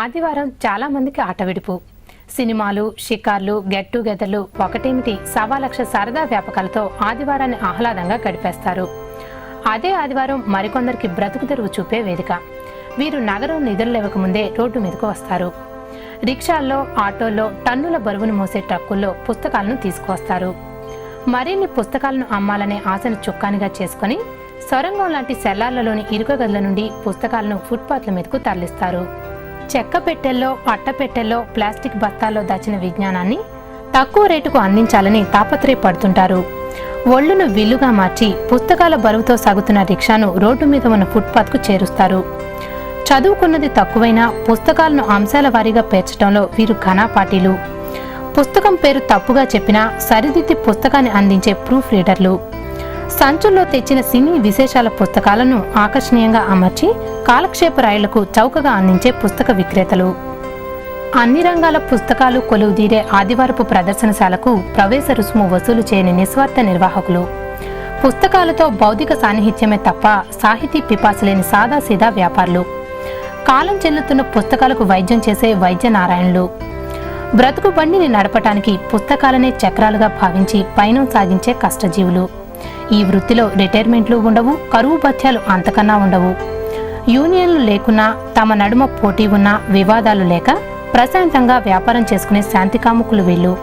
ఆదివారం చాలా మందికి ఆట విడుపు. సినిమాలు షికార్లు గెట్ టుగెదర్లు ఒకటేమిటి సవా లక్ష సరదా వ్యాపకాలతో ఆదివారాన్ని ఆహ్లాదంగా గడిపేస్తారు. అదే ఆదివారం మరికొందరికి బ్రతుకు తెరువు చూపే వేదిక. వీరు నగరం నిద్రలేవకముందే రోడ్డు మీదకు వస్తారు. రిక్షాల్లో ఆటోల్లో టన్నుల బరువును మోసే ట్రక్కుల్లో పుస్తకాలను తీసుకువస్తారు. మరిన్ని పుస్తకాలను అమ్మాలనే ఆశను చుక్కానిగా చేసుకుని సొరంగం లాంటి సెల్లార్లలోని ఇరుక గదుల నుండి పుస్తకాలను ఫుట్పాత్ల మీదకు తరలిస్తారు. చెక్క పెట్టెల్లో అట్ట పెట్టెల్లో ప్లాస్టిక్ బస్తాల్లో దాచిన విజ్ఞానాన్ని తక్కువ రేటుకు అందించాలని తాపత్రయపడుతుంటారు. ఒళ్ళును విల్లుగా మార్చి పుస్తకాల బరువుతో సాగుతున్న రిక్షాను రోడ్డు మీద ఉన్న ఫుట్పాత్కు చేరుస్తారు. చదువుకున్నది తక్కువైనా పుస్తకాలను అంశాల వారీగా పేర్చడంలో వీరు ఘనాపాటీలు పుస్తకం పేరు తప్పుగా చెప్పినా సరిదిద్ది పుస్తకాన్ని అందించే ప్రూఫ్ రీడర్లు. సంచుల్లో తెచ్చిన సినీ విశేషాల పుస్తకాలను ఆకర్షణీయంగా అమర్చి కాలక్షేప రాయులకు చౌకగా అందించే పుస్తక విక్రేతలు. అన్ని రంగాల పుస్తకాలు కొలువుదీరే ఆదివారపు ప్రదర్శనశాలకు ప్రవేశ రుసుము వసూలు చేయని నిస్వార్థ నిర్వాహకులు. పుస్తకాలతో భౌతిక సాన్నిహిత్యమే తప్ప సాహితీ పిపాసలేని సాదాసీదా వ్యాపారులు. కాలం చెల్లుతున్న పుస్తకాలకు వైద్యం చేసే వైద్య నారాయణులు బ్రతుకు బండిని నడపటానికి పుస్తకాలనే చక్రాలుగా భావించి పయనం సాగించే కష్టజీవులు. ఈ వృత్తిలో రిటైర్మెంట్లు ఉండవు కరువు పథ్యాలు అంతకన్నా ఉండవు. యూనియన్లు లేకున్నా తమ నడుమ పోటీ ఉన్నా వివాదాలు లేక ప్రశాంతంగా వ్యాపారం చేసుకునే శాంతికాముకులు వీళ్ళు.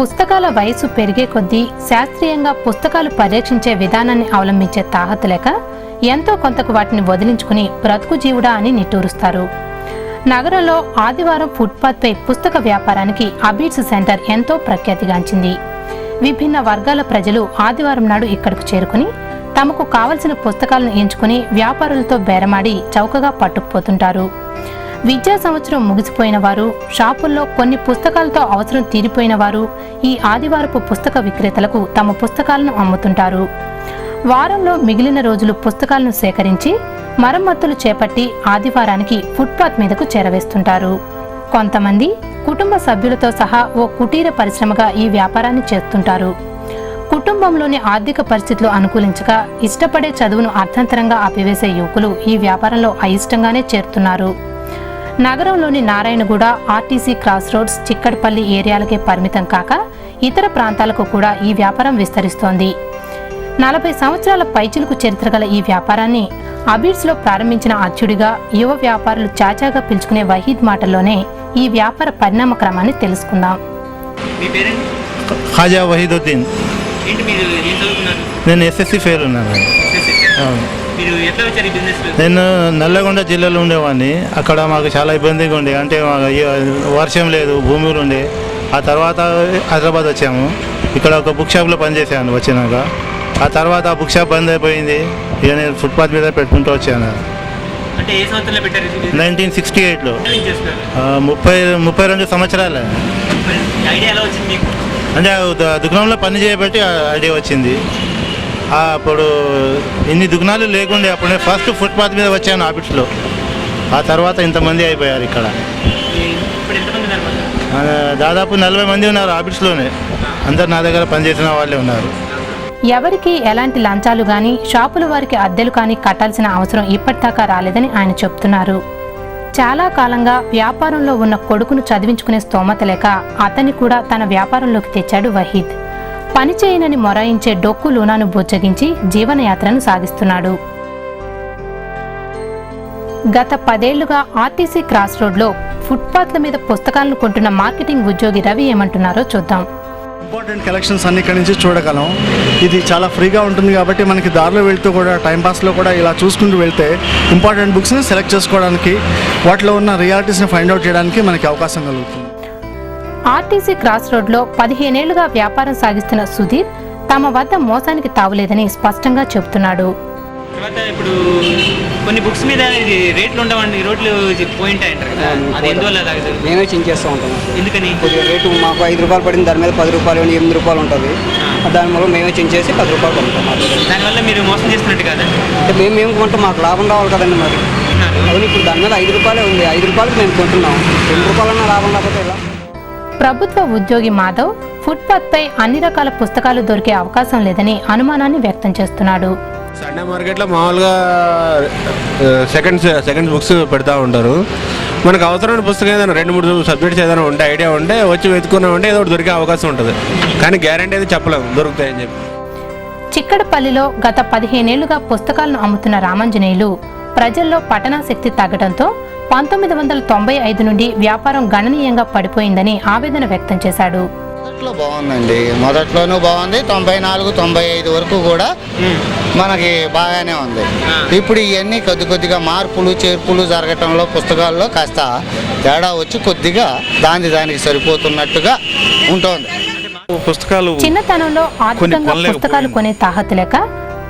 పుస్తకాల వయసు పెరిగే కొద్దీ శాస్త్రీయంగా పుస్తకాలు పరీక్షించే విధానాన్ని అవలంబించే తాహత లేక ఎంతో కొంతకు వాటిని వదిలించుకుని బ్రతుకు జీవుడా అని నిట్టూరుస్తారు. నగరంలో ఆదివారం ఫుట్పాత్పై పుస్తక వ్యాపారానికి అబీడ్స్ సెంటర్ ఎంతో ప్రఖ్యాతిగాంచింది. విభిన్న వర్గాల ప్రజలు ఆదివారం నాడు ఇక్కడకు చేరుకుని తమకు కావలసిన పుస్తకాలను ఎంచుకుని వ్యాపారులతో బేరమాడి చౌకగా పట్టుకుపోతుంటారు. విద్యా సంవత్సరం ముగిసిపోయిన వారు షాపుల్లో కొన్ని పుస్తకాలతో అవసరం తీరిపోయిన వారు ఈ ఆదివారపు పుస్తక విక్రేతలకు తమ పుస్తకాలను అమ్ముతుంటారు. వారంలో మిగిలిన రోజులు పుస్తకాలను సేకరించి మరమ్మతులు చేపట్టి ఆదివారానికి ఫుట్పాత్ మీదకు చేరవేస్తుంటారు. కొంతమంది కుటుంబ సభ్యులతో సహా ఓ కుటీర పరిశ్రమగా ఈ వ్యాపారాన్ని చేస్తుంటారు. కుటుంబంలోని ఆర్థిక పరిస్థితులు అనుకూలించక ఇష్టపడే చదువును అర్థంతరంగా ఆపివేసే యువకులు ఈ వ్యాపారంలో అయిష్టంగానే చేరుతున్నారు. నగరంలోని Narayanguda RTC cross roads Chikkadpally ఏరియాలకే పరిమితం కాక ఇతర ప్రాంతాలకు కూడా ఈ వ్యాపారం విస్తరిస్తోంది. నలభై సంవత్సరాల పైచిలుకు చరిత్ర గల ఈ వ్యాపారాన్ని అబీడ్స్లో ప్రారంభించిన అచ్చుడిగా యువ వ్యాపారులు చాచాగా పిలుచుకునే వహీద్ మాటల్లోనే ఈ వ్యాపార పరిణామ క్రమాన్ని తెలుసుకుందాం. ఖాజా వహీదుద్దీన్. నేను ఎస్ఎస్సి ఫెయిల్ ఉన్నాను నేను నల్లగొండ జిల్లాలో ఉండేవాడిని. అక్కడ మాకు చాలా ఇబ్బందిగా ఉండే. అంటే వర్షం లేదు భూములు ఉండే. ఆ తర్వాత హైదరాబాద్ వచ్చాము. ఇక్కడ ఒక బుక్ షాప్లో పనిచేసాను వచ్చినాక. ఆ తర్వాత ఆ బుక్ షాప్ బంద్ అయిపోయింది. ఇక నేను ఫుట్పాత్ మీద పెట్టుకుంటూ వచ్చాను. అంటే ఏ సంవత్సరంలో పెట్టారు ఇది business? నైన్టీన్ సిక్స్టీ ఎయిట్లో. చేస్తున్నారు? ముప్పై ముప్పై రెండు సంవత్సరాలే. మరి ఈ ఐడియా ఎలా వచ్చింది మీకు? అంటే ఆ దు- దుకాణంలో పని చేయబట్టి ఆ ఐడియా వచ్చింది. ఆ అప్పుడు ఇన్ని దుకాణాలు లేకుండే అప్పుడు ఫస్ట్ ఫుట్పాత్ మీద వచ్చాను ఆఫీస్లో. ఆ తర్వాత ఇంతమంది అయిపోయారు ఇక్కడ. ఈ- ఇప్పుడు ఎంతమంది ఉన్నారు? మొత్తం? ఆ, దాదాపు నలభై మంది ఉన్నారు ఆఫీస్లోనే. అందరు నా దగ్గర పనిచేసిన వాళ్ళే ఉన్నారు. ఎవరికి ఎలాంటి లంచాలు కానీ షాపుల వారికి అద్దెలు కానీ కట్టాల్సిన అవసరం ఇప్పటిదాకా రాలేదని ఆయన చెప్తున్నారు. చాలా కాలంగా వ్యాపారంలో ఉన్న కొడుకును చదివించుకునే స్తోమత లేక అతన్ని కూడా తన వ్యాపారంలోకి తెచ్చాడు వహీద్. పని చేయనని మొరాయించే డొక్కు లూనాను బుజ్జగించి జీవనయాత్రను సాగిస్తున్నాడు. గత పదేళ్ళుగా ఆర్టీసీ క్రాస్ రోడ్లో ఫుట్పాత్ల మీద పుస్తకాలను కొంటున్న మార్కెటింగ్ ఉద్యోగి రవి ఏమంటున్నారో చూద్దాం. ఇంపార్టెంట్ కలెక్షన్స్ అన్ని ఇక్కడ నుంచి చూడగలం. ఇది చాలా ఫ్రీగా ఉంటుంది కాబట్టి మనకి దారిలో వెళ్తూ కూడా టైంపాస్లో కూడా ఇలా చూసుకుంటూ వెళ్తే ఇంపార్టెంట్ బుక్స్ని సెలెక్ట్ చేసుకోవడానికి వాటిలో ఉన్న రియాలిటీస్ని ఫైండ్ అవుట్ చేయడానికి మనకి అవకాశం కలుగుతుంది. ఆర్టీసీ క్రాస్ రోడ్లో పదిహేనేళ్ళుగా వ్యాపారం సాగిస్తున్న సుధీర్ తమ వద్ద మోసానికి తావులేదని స్పష్టంగా చెబుతున్నాడు. తర్వాత ఇప్పుడు బుక్స్ మీద ఇది రేట్లు ఉండవండి. రోడ్లు పోయి ఉంటాయంటారు కదా. అది ఎందువల్ల అలాగే జరుగుతుంది? మేమే చేస్తూ ఉంటాం. ఎందుకని? కొద్దిగా రేటు మాకు ఐదు రూపాయలు పడింది దాని మీద పది రూపాయలు ఎనిమిది రూపాయలు ఉంటుంది. దాని వల్ల మేమే చేసి పది రూపాయలు కొంటాం మాకు దానివల్ల మీరు మోసం చేస్తున్నట్టు కదా అంటే మేము మేము కొంటాం? మాకు లాభం రావాలి కదండి మరి. అవును ఇప్పుడు దాని మీద ఐదు రూపాయలే ఉంది. ఐదు రూపాయలకి మేము కొంటున్నాం. రెండు రూపాయలన్నా లాభం రాకపోతే ఎలా? ప్రభుత్వ ఉద్యోగి మాధవ్ ఫుట్పాత్పై అన్ని రకాల పుస్తకాలు దొరికే అవకాశం లేదని అనుమానాన్ని వ్యక్తం చేస్తున్నాడు. సండే మార్కెట్లో మామూలుగా సెకండ్స్ సెకండ్స్ బుక్స్ పెడతా ఉంటారు. మనకు అవసరమైన పుస్తకం ఏదైనా రెండు మూడు సబ్జెక్ట్స్ ఏదైనా ఉంటే ఐడియా ఉంటే వచ్చి వెతుకున్నామంటే ఏదో ఒకటి దొరికే అవకాశం ఉంటుంది. కానీ గ్యారంటీ అయితే చెప్పలేము దొరుకుతాయని చెప్పి. చిక్కడపల్లిలో గత పదిహేనేళ్ళుగా పుస్తకాలను అమ్ముతున్న రామంజనేయులు ప్రజల్లో పఠనాశక్తి తగ్గడంతో పంతొమ్మిది వందల తొంభై ఐదు నుండి వ్యాపారం గణనీయంగా పడిపోయిందని ఆవేదన వ్యక్తం చేశాడు. మొదట్లో బాగుందండి. మొదట్లోనూ బాగుంది. తొంభై నాలుగు తొంభై ఐదు వరకు కూడా మనకి బాగానే ఉంది. ఇప్పుడు ఇవన్నీ కొద్ది కొద్దిగా మార్పులు చేర్పులు జరగటంలో పుస్తకాల్లో కాస్త తేడా వచ్చి కొద్దిగా దాని దానికి సరిపోతున్నట్టుగా ఉంటుంది. పుస్తకాలు చిన్నతనంలో ఆర్థికంగా. పుస్తకాలు కొనే తాహతు లేక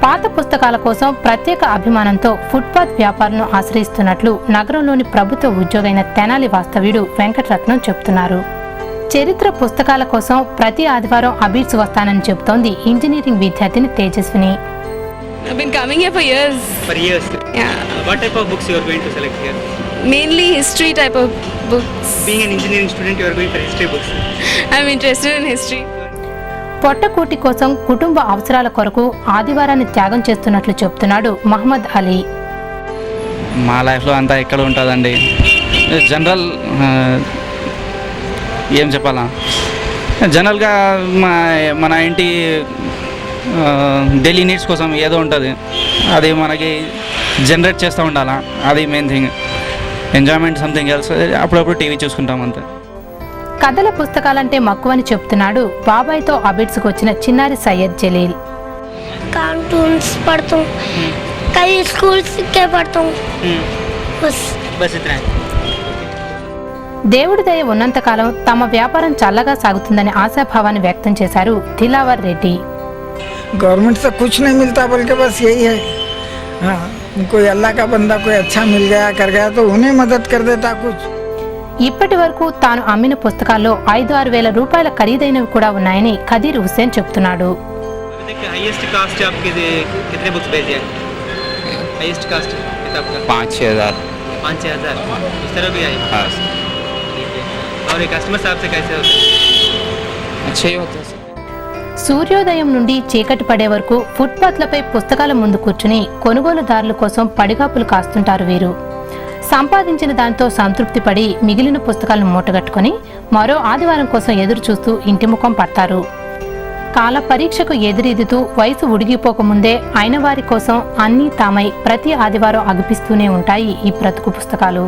పాత పుస్తకాల కోసం ప్రత్యేక అభిమానంతో ఫుట్పాత్ వ్యాపారంను ఆశ్రయిస్తున్నట్లు నగరంలోని ప్రభుత్వ ఉద్యోగైన తెనాలి వాస్తవ్యుడు వెంకటరత్నం చెబుతున్నారు చరిత్ర పుస్తకాల కోసం ప్రతి ఆదివారం అబీడ్స్ వస్తానని చెబుతోంది ఇంజనీరింగ్ విద్యార్థిని Tejaswini I've been coming here for years. For years Yeah. What type of books you are going to select here Mainly history type of books. Being an engineering student you are going for history books I'm interested in history. పొట్టకూటి కోసం కుటుంబ అవసరాల కొరకు ఆదివారాన్ని త్యాగం చేస్తున్నట్లు చెబుతున్నాడు మహమ్మద్ అలీ మా లైఫ్లో అంతా ఎక్కడ ఉంటుందండి జనరల్ ఏం చెప్పాలా జనరల్గా మా మన ఇంటి డైలీ నీడ్స్ కోసం ఏదో ఉంటుంది అది మనకి జనరేట్ చేస్తూ ఉండాలా అది main thing enjoyment something else అప్పుడప్పుడు టీవీ చూసుకుంటాం అంతే కథల పుస్తకాలంటే మక్కువని చెప్తున్నాడు బాబాయ్తో అబిడ్స్కి వచ్చిన చిన్నారి సయ్యద్ జలీల్ कार्टून्स पढ़ता हूँ कई स्कूल के पढ़ता हूँ बस బస్ ఇతనే దేవుడి దయ ఉన్నంతకాలం తమ వ్యాపారం చల్లగా సాగుతుందని ఆశాభావాన్ని వ్యక్తం చేశారు దిలావర్ రెడ్డి गवर्नमेंट से कुछ नहीं मिलता बल्कि बस यही है हाँ कोई अल्लाह का बंदा कोई अच्छा मिल गया कर गया तो उन्हें मदद कर देता कुछ ఇప్పటి వరకు తాను అమ్మిన పుస్తకాల్లో ఐదు ఆరు వేల రూపాయల ఖరీదైనవి కూడా ఉన్నాయని ఖదీర్ హుస్సేన్ చెప్తున్నాడు अभी तक हाईएस्ट कास्ट आपके दे- कितने बुक्स भेजे हैं हाईएस्ट कास्ट किताब का पाँच छः हज़ार पाँच छः हज़ार इस तरह भी आई हाँ ठीक है और ये कस्टमर साहब से कैसे होते हैं अच्छे ही होते हैं సూర్యోదయం నుండి చీకటి పడే వరకు ఫుట్పాత్లపై పుస్తకాల ముందు కూర్చుని కొనుగోలుదారుల కోసం పడిగాపులు కాస్తుంటారు వీరు సంపాదించిన దాంతో సంతృప్తి పడి మిగిలిన పుస్తకాలను మూటగట్టుకొని మరో ఆదివారం కోసం ఎదురు చూస్తూ ఇంటి ముఖం పడతారు కాల పరీక్షకు ఎదురీదుతూ వయసు ఉడిగిపోకముందే అయిన వారి కోసం అన్నీ తామై ప్రతి ఆదివారం అగిపిస్తూనే ఉంటాయి ఈ బ్రతుకు పుస్తకాలు